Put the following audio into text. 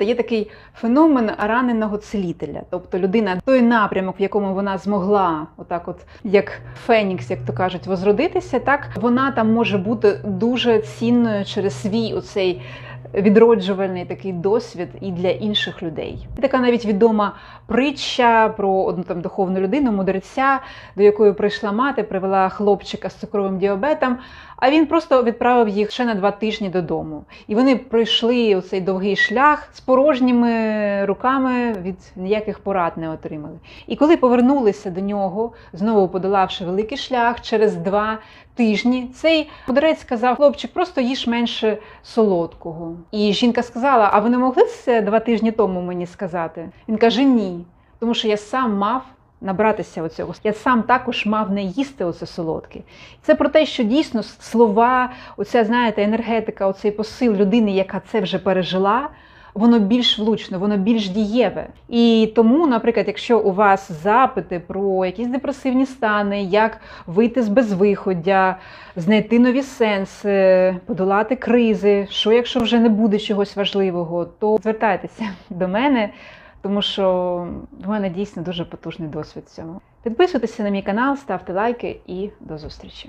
Є такий феномен раненого целітеля, тобто людина, той напрямок, в якому вона змогла, отак, от як Фенікс, як то кажуть, возродитися, так вона там може бути дуже цінною через свій оцей відроджувальний такий досвід і для інших людей. І така навіть відома притча про одну там духовну людину, мудреця, до якої прийшла мати, привела хлопчика з цукровим діабетом. А він просто відправив їх ще на два тижні додому. І вони пройшли оцей довгий шлях з порожніми руками, від ніяких порад не отримали. І коли повернулися до нього, знову подолавши великий шлях через два тижні, цей мудрець сказав: хлопчик, просто їж менше солодкого. І жінка сказала: А ви не могли це два тижні тому мені сказати? Він каже: Ні, тому що я сам мав набратися оцього. Я сам також мав не їсти оце солодке. Це про те, що дійсно слова, оця, знаєте, енергетика, оцей посил людини, яка це вже пережила. Воно більш влучно, воно більш дієве. І тому, наприклад, якщо у вас запити про якісь депресивні стани, як вийти з безвиходя, знайти нові сенси, подолати кризи, що якщо вже не буде чогось важливого, то звертайтеся до мене тому що в мене дійсно дуже потужний досвід в цьому. Підписуйтеся на мій канал, ставте лайки і до зустрічі!